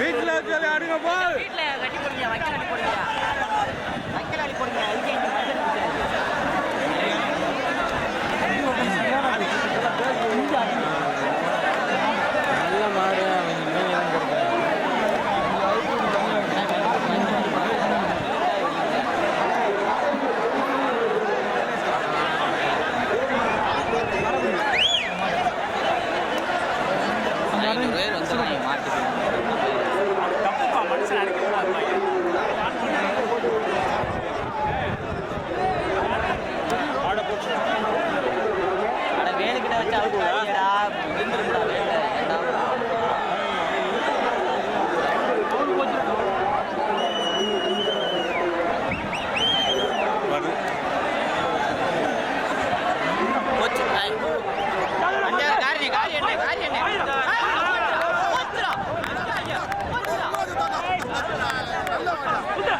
வீட்டில் இருக்கிறத அடுங்க போ வீட்டில் கட்டி போடுங்க வைக்கல் அடி போடுங்க வைக்கல் அடி போடுங்க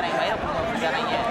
जा रही है भाई आप जा रही है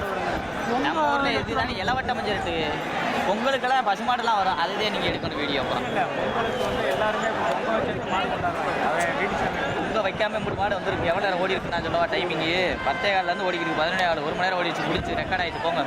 நீங்கள் நம்ம ஊர்ல இதுதானே இளவட்ட மஞ்சள் பொங்கலுக்கெல்லாம் பசுமாடெல்லாம் வரும். அதுதான் நீங்க எடுக்கணும் வீடியோ அப்புறம் இல்லை பொங்கலுக்கு வந்து எல்லாருமே பொங்கல் வச்சிருக்க மாடு கொண்டாடுறாங்க அவன் வீட்டு சாமி. உங்க வைக்காம மூணு மாடு வந்திருக்கு. எவ்வளோ நேரம் ஓடி இருக்கு நான் சொல்லவா? டைமிங்கு பத்தே காலில் இருந்து ஓடிக்கிட்டு பதினொன்றே கால் ஒரு மணி நேரம் ஓடிச்சு முடிச்சு ரெக்கார்ட் ஆயிட்டு போங்க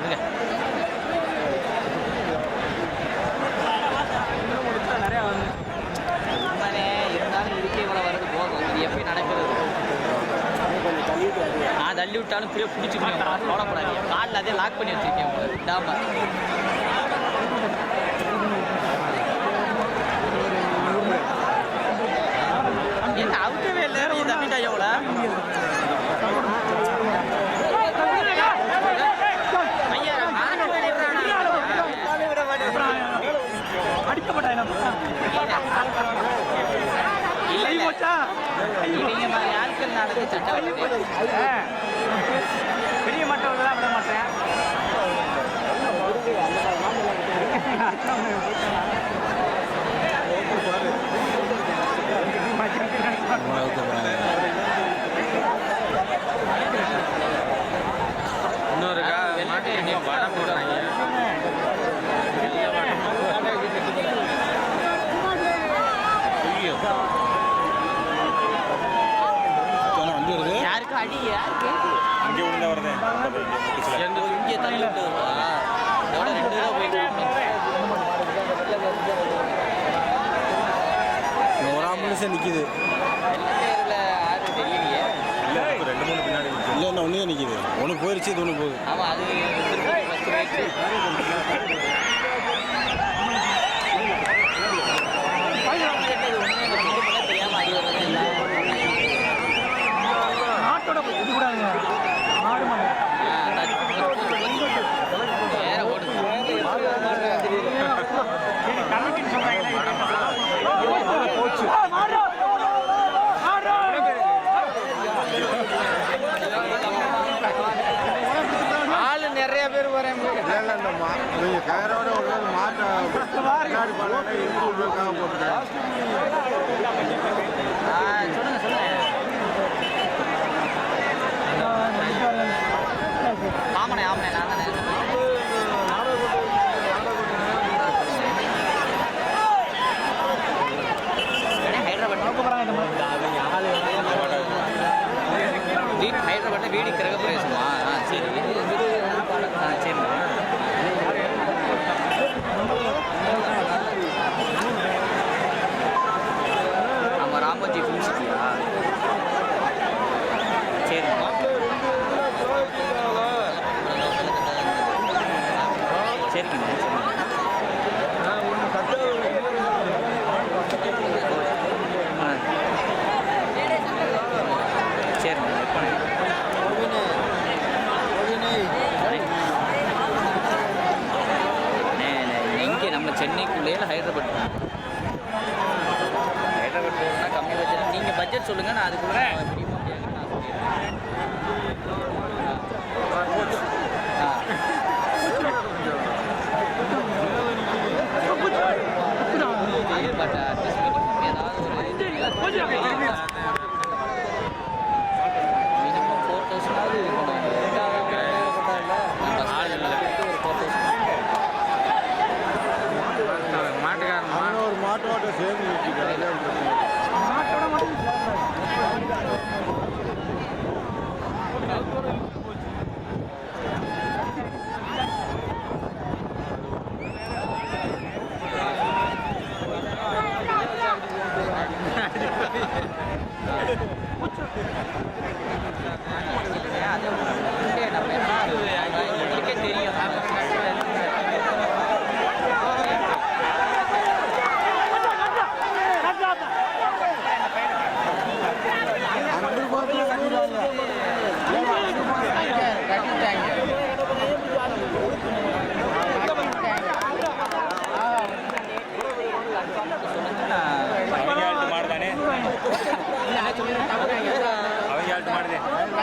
விட்டாலும் புரிய பிடிச்சிக்கணும். போடக்கூடாது காலில் அதே லாக் பண்ணி வச்சிருக்கேன் உங்களுக்கு இதாம என்ன அவுக்கவே இல்லை. நீ தம்பிட்டா எவ்வளோ ஐயா மாட்டு அடிக்கப்பட்ட இனம் இல்லை கை போச்சா? இவங்க மாதிரி ஆட்கள் நடந்து சட்டம் வருது யாருக்கு அடி யாருக்கு அங்கே விழுந்தா வருது இங்கே ரெண்டு தடவை போயிட்டு ஒரு ஆம்புலன்ஸே நிற்கிது தெரியலையே. இல்லை ரெண்டு மூணு பின்னாடி இல்லை என்ன ஒன்று தான் நிற்கிது ஒன்று போயிடுச்சு இது ஒன்று போகுது. ஆமா அது திருப்பதி ஃபஸ்ட்டு போயிடுச்சு தெரியாம அடி வர்றது எல்லாம் நாட்டோட இது கூடாதுங்க மாடு மாடு வேற ஓடுது கமிட்டின்னு சொல்கிறாங்க போச்சு ஆளு நிறைய பேர் வரேன் இல்லை இல்லை இந்த மா நீங்கள் கயரோட ஒரு மாட்டை பின்னாடி இங்கே நம்ம சென்னைக்குள்ளேயே ஹைதராபாத். ஹைதராபாத் கம்மி பட்ஜெட் நீங்கள் பட்ஜெட் சொல்லுங்கள் நான் அதுக்குள்ளே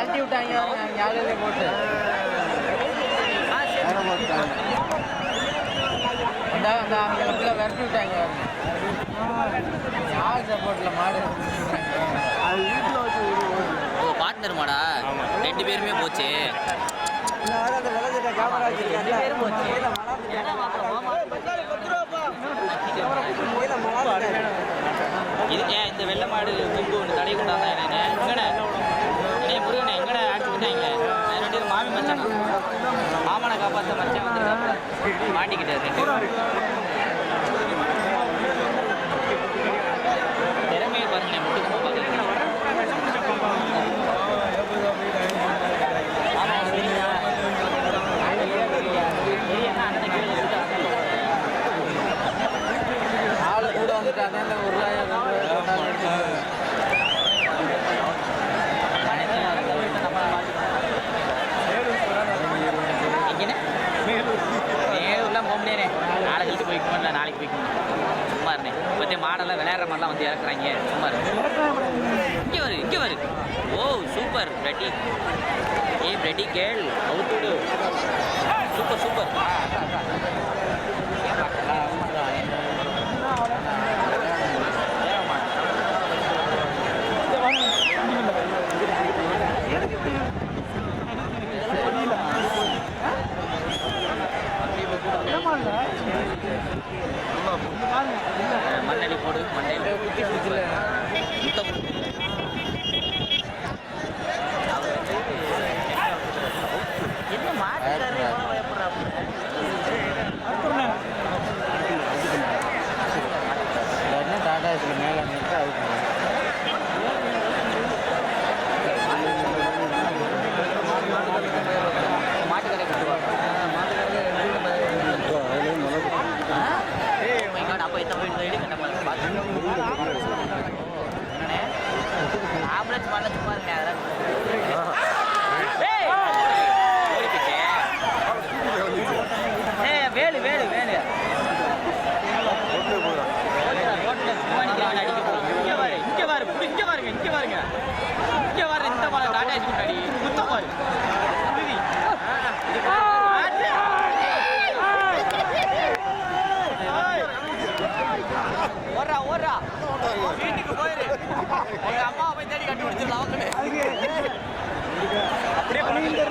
கழட்டி விட்டாங்க யாழில போட்டு அந்த அந்த சப்போர்ட்டில் மாடு? பார்ட்னர் மாடா? ரெண்டு பேருமே போச்சு. இந்த வெள்ளை மாடு கொம்பு ஒன்று தடை கொண்டாந்தான்? என்னென்ன மச்சான். ஆமாண்ணா காப்பாற்ற மச்சான் வந்து மாட்டிக்கிட்டாரு. pretty girl out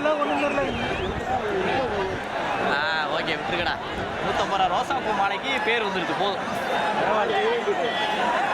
எல்லாம் ஒன்றும் தெரியல ஆ ஓகே விட்டுருக்கடா. நூற்றம்பது ரூபா ரோசா பூ மாலைக்கு பேர் வந்துருக்கு போதும். பரவாயில்ல